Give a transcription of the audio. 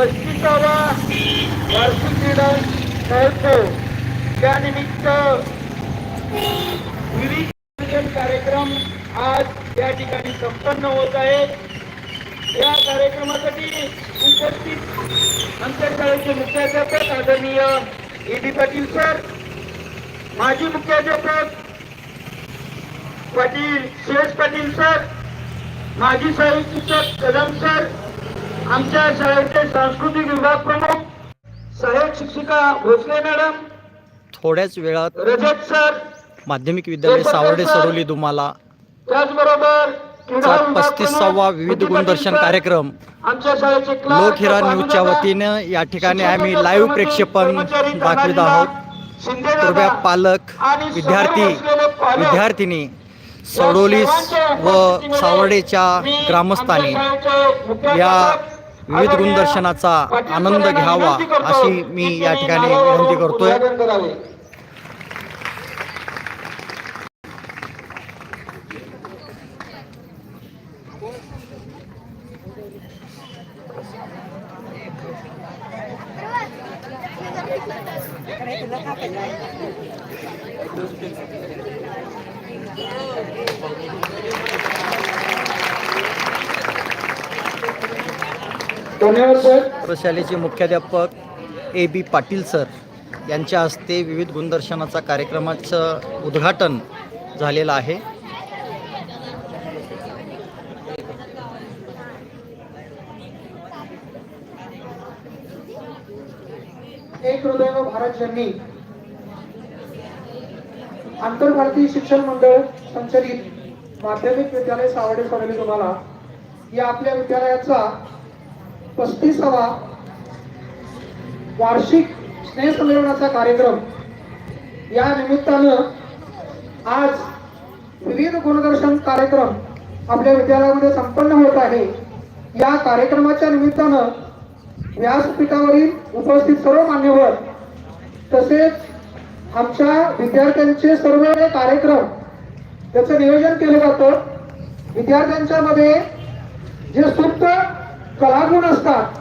पस्तीसावा वार्षिक क्रीडा महोत्सव त्यानिमित्त विविध कार्यक्रम आज या ठिकाणी संपन्न होत आहेत. या कार्यक्रमासाठी उपस्थित आमच्या शाळेचे मुख्याध्यापक आदरणीय ए बी पाटील सर माजी मुख्याध्यापक पाटील सुरेश पाटील सर माजी शाळेत शिक्षक कदम सर आमच्या शाळेचे सांस्कृतिक विभाग प्रमुख सहाय्यक शिक्षिका भोसले मॅडम थोड्याच वेळात रजत सर माध्यमिक विद्यालय सावर्डे सरोली दुमाला त्याचबरोबर पस्तीसावा विविध विधी गुणदर्शन कार्यक्रम आमच्या शाळेचे लोकहिरा न्यूजच्या वतीनं या ठिकाणी आम्ही लाईव्ह प्रेक्षेपण दाखवित आहोत. कृपया पालक विद्यार्थी विद्यार्थिनी सडोली व सावर्डेच्या ग्रामस्थांनी या विविध गुणदर्शनाचा आनंद घ्यावा अशी मी या ठिकाणी विनंती करतोय धन्यवाद सर प्रशालेचे मुख्याध्यापक ए बी पाटील सर यांच्या हस्ते विविध गुणदर्शनाचा कार्यक्रमाचं उद्घाटन झालेलं आहे. एक हृदय भारत जननी आंतरभारतीय शिक्षण मंडळ संचलित माध्यमिक विद्यालय सावडे सोडले तुम्हाला या आपल्या विद्यालयाचा पस्तीसावा वार्षिक स्नेहसंमेलनाचा कार्यक्रम. या निमित्तानं आज विविध गुणदर्शन कार्यक्रम आपल्या विद्यालयामध्ये संपन्न होत आहे. या कार्यक्रमाच्या निमित्तानं व्यासपीठावरील उपस्थित सर्व मान्यवर तसेच आमच्या विद्यार्थ्यांचे सर्व कार्यक्रम त्याचं नियोजन केलं जातं. विद्यार्थ्यांच्या मध्ये जे सुप्त कलागुण असतात.